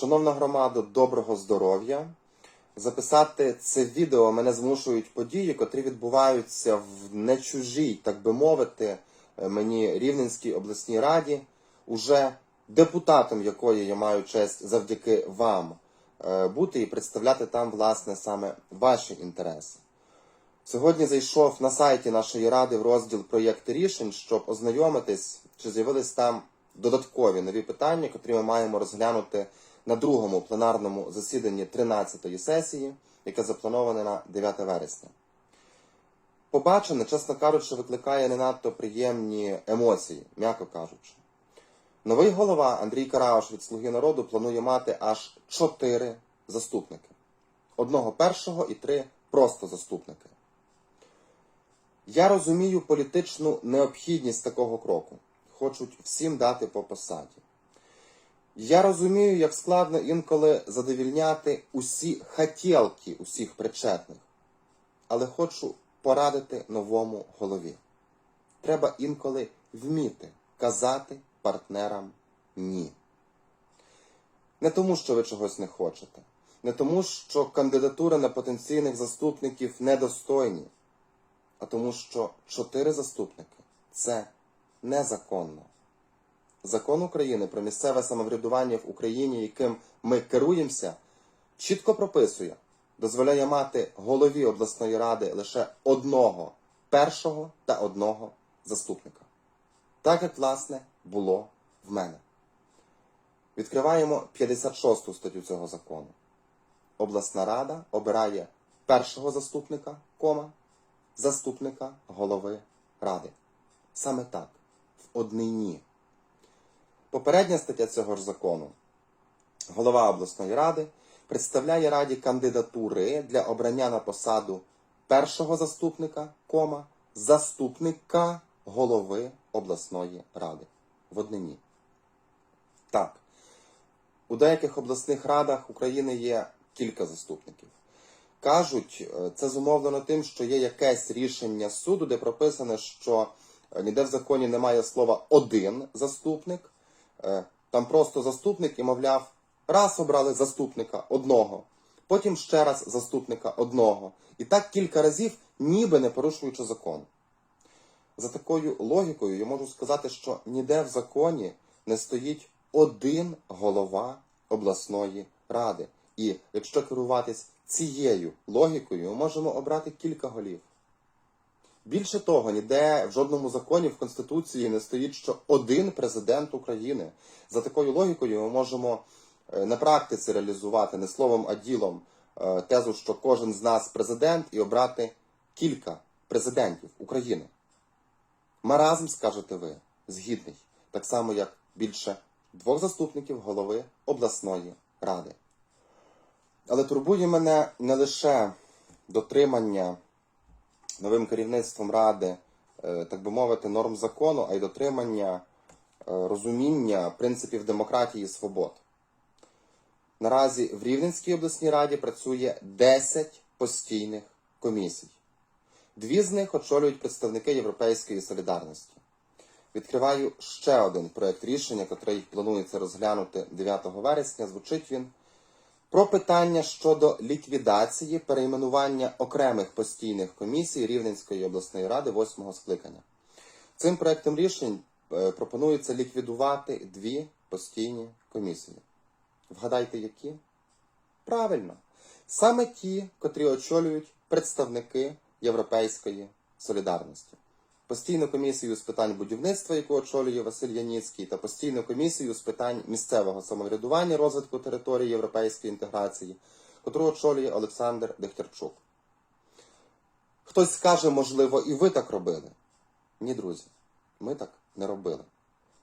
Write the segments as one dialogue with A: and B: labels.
A: Шановна громада, доброго здоров'я. Записати це відео мене змушують події, котрі відбуваються в не чужій, так би мовити, е, мені Рівненській обласній раді, уже депутатом якої я маю честь завдяки вам е, бути і представляти там, власне, саме ваші інтереси. Сьогодні зайшов на сайті нашої ради в розділ проєкти рішень, щоб ознайомитись, чи з'явились там додаткові нові питання, котрі ми маємо розглянути на другому пленарному засіданні 13-ї сесії, яке заплановане на 9 вересня. Побачене, чесно кажучи, викликає не надто приємні емоції, м'яко кажучи. Новий голова Андрій Карауш від Слуги народу планує мати аж чотири заступники: одного першого і три просто заступники. Я розумію політичну необхідність такого кроку. Хочуть всім дати по посаді. Я розумію, як складно інколи задовільняти усі хотілки усіх причетних. Але хочу порадити новому голові. Треба інколи вміти казати партнерам ні. Не тому, що ви чогось не хочете, не тому, що кандидатури на потенційних заступників недостойні, а тому, що чотири заступники це незаконно. Закон України про місцеве самоврядування в Україні, яким ми керуємося, чітко прописує, дозволяє мати голові обласної ради лише одного першого та одного заступника. Так як, власне, було в мене. Відкриваємо 56 статтю цього закону. Обласна рада обирає першого заступника, кома, заступника голови ради. Саме так, в однині. Попередня стаття цього ж закону. Голова обласної ради представляє раді кандидатури для обрання на посаду першого заступника, кома, заступника голови обласної ради. В однині. Так. У деяких обласних радах України є кілька заступників. Кажуть, е, це зумовлено тим, що є якесь рішення суду, де прописано, що е, ніде в законі немає слова один заступник. Е, Там просто заступник і, мовляв, раз обрали заступника одного, потім ще раз заступника одного. І так кілька разів, ніби не порушуючи закон. За такою логікою я можу сказати, що ніде в законі не стоїть один голова обласної ради. І якщо керуватись цією логікою, ми можемо обрати кілька голів. Більше того, ніде в жодному законі в Конституції не стоїть, що один президент України. За такою логікою ми можемо е, на практиці реалізувати не словом, а ділом е, тезу, що кожен з нас президент, і обрати кілька президентів України. Маразм, скажете ви, згідний, так само як більше двох заступників голови обласної ради. Але турбує мене не лише дотримання новим керівництвом ради, е, так би мовити, норм закону, а й дотримання е, розуміння принципів демократії і свобод. Наразі в Рівненській обласній раді працює 10 постійних комісій. Дві з них очолюють представники Європейської солідарності. Відкриваю ще один проект рішення, який планується розглянути 9 вересня. Звучить він про питання щодо ліквідації перейменування окремих постійних комісій Рівненської обласної ради 8 скликання. Цим проектом рішень е, пропонується ліквідувати дві постійні комісії. Вгадайте, які? Правильно, саме ті, котрі очолюють представники Європейської солідарності. Постійну комісію з питань будівництва, яку очолює Василь Яніцький, та постійну комісію з питань місцевого самоврядування, розвитку території європейської інтеграції, котру очолює Олександр Дехтярчук. Хтось скаже, можливо, і ви так робили. Ні, друзі, ми так не робили.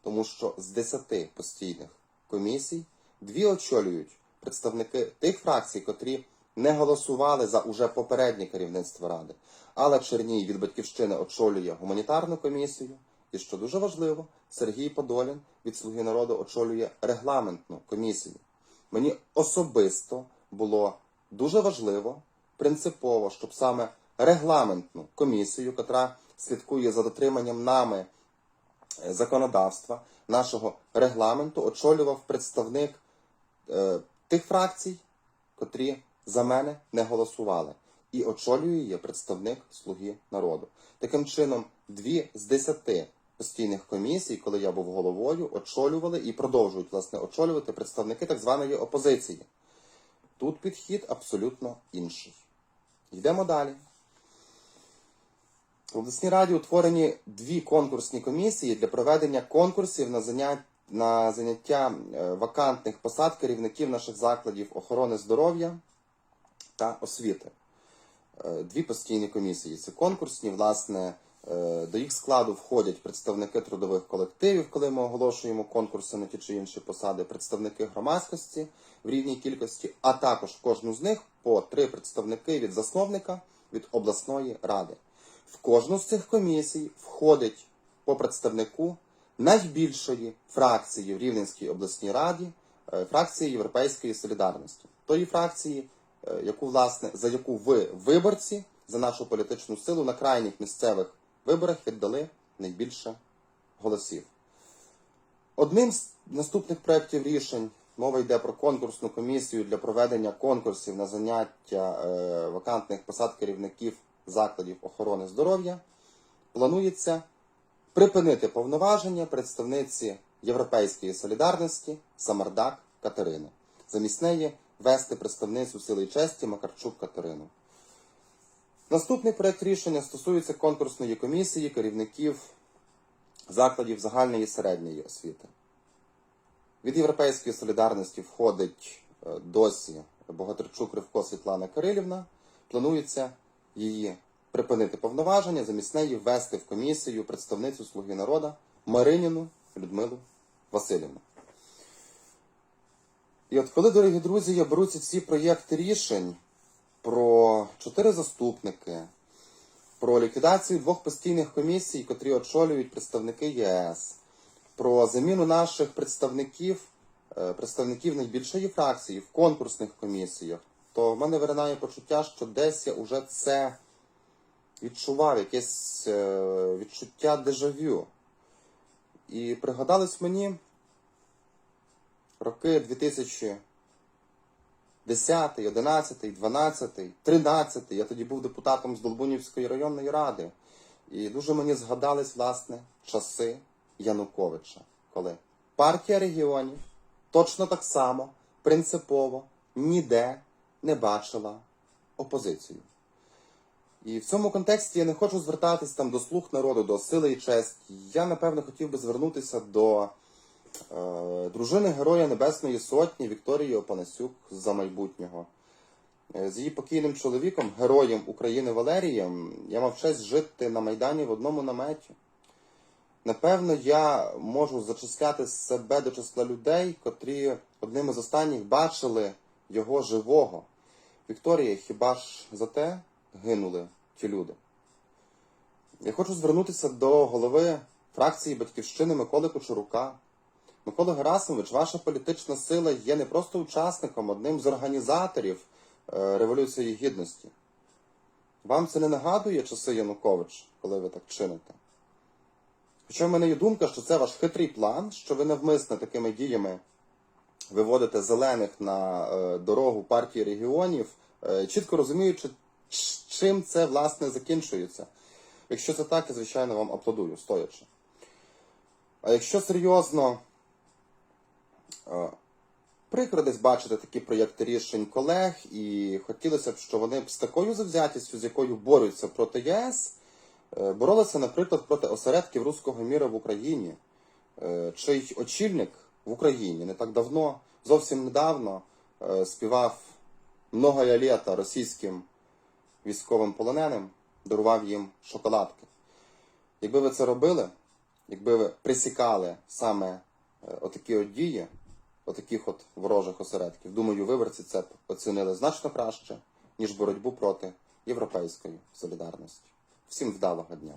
A: Тому що з 10 постійних комісій дві очолюють представники тих фракцій, котрі не голосували за уже попереднє керівництво ради. Алла Черній від батьківщини очолює гуманітарну комісію. І що дуже важливо, Сергій Подолін від Слуги народу очолює регламентну комісію. Мені особисто було дуже важливо, принципово, щоб саме регламентну комісію, яка слідкує за дотриманням нами е, законодавства, нашого регламенту, очолював представник е, тих фракцій, котрі за мене не голосували. І очолює її представник Слуги народу. Таким чином, дві з десяти постійних комісій, коли я був головою, очолювали і продовжують власне очолювати представники так званої опозиції. Тут підхід абсолютно інший. Йдемо далі. В обласній раді утворені дві конкурсні комісії для проведення конкурсів на заняття, на заняття е, вакантних посад керівників наших закладів охорони здоров'я та освіти. Е, Дві постійні комісії. Це конкурсні, власне, е, до їх складу входять представники трудових колективів, коли ми оголошуємо конкурси на ті чи інші посади, представники громадськості в рівній кількості, а також кожну з них по три представники від засновника від обласної ради. В кожну з цих комісій входить по представнику найбільшої фракції в Рівненській обласній раді, е, фракції Європейської солідарності. Тої фракції, яку, власне, за яку ви, виборці, за нашу політичну силу на крайніх місцевих виборах віддали найбільше голосів. Одним з наступних проєктів рішень мова йде про конкурсну комісію для проведення конкурсів на заняття е, вакантних посад керівників закладів охорони здоров'я. Планується припинити повноваження представниці Європейської солідарності Самардак Катерини. Замість неї вести представницю сили і честі Макарчук Катерину. Наступний проект рішення стосується конкурсної комісії керівників закладів загальної і середньої освіти. Від Європейської солідарності входить е, досі Богатирчук Ривко Світлана Кирилівна. Планується її припинити повноваження, замість неї ввести в комісію представницю Слуги народу Мариніну Людмилу Васильівну. І от коли, дорогі друзі, я беру ці проєкти рішень про чотири заступники, про ліквідацію двох постійних комісій, котрі очолюють представники ЄС, про заміну наших представників, е, представників найбільшої фракції в конкурсних комісіях, то в мене виринає почуття, що десь я вже це відчував, якесь е, відчуття дежавю. І пригадались мені роки 2010, 11, 12, 13. Я тоді був депутатом з Долбунівської районної ради. І дуже мені згадались, власне, часи Януковича, коли партія регіонів точно так само принципово ніде не бачила опозицію. І в цьому контексті я не хочу звертатись там до слуг народу, до сили і честь. Я, напевно, хотів би звернутися до дружини Героя Небесної Сотні Вікторії Опанасюк за майбутнього. Е, З її покійним чоловіком, героєм України Валерієм, я мав честь жити на Майдані в одному наметі. Напевно, я можу зачисляти себе до числа людей, котрі одним із останніх бачили його живого. Вікторія, хіба ж за те гинули ті люди? Я хочу звернутися до голови фракції Батьківщини Миколи Кочурука. Микола Герасимович, ваша політична сила є не просто учасником, одним з організаторів е, Революції Гідності. Вам це не нагадує часи Янукович, коли ви так чините? Хоча в мене є думка, що це ваш хитрий план, що ви навмисно такими діями виводите зелених на е, дорогу партії регіонів, е, чітко розуміючи, чим це власне закінчується. Якщо це так, я звичайно вам аплодую, стоячи. А якщо серйозно, прикро десь бачити такі проєкти рішень колег, і хотілося б, щоб вони з такою завзятістю, з якою борються проти ЄС, е, боролися, наприклад, проти осередків руського міра в Україні, е, чий очільник в Україні не так давно, зовсім недавно, е, співав «Многое літа російським військовим полоненим, дарував їм шоколадки. Якби ви це робили, якби ви присікали саме е, отакі от дії, отаких от ворожих осередків, думаю, виборці це оцінили значно краще, ніж боротьбу проти європейської солідарності. Всім вдалого дня!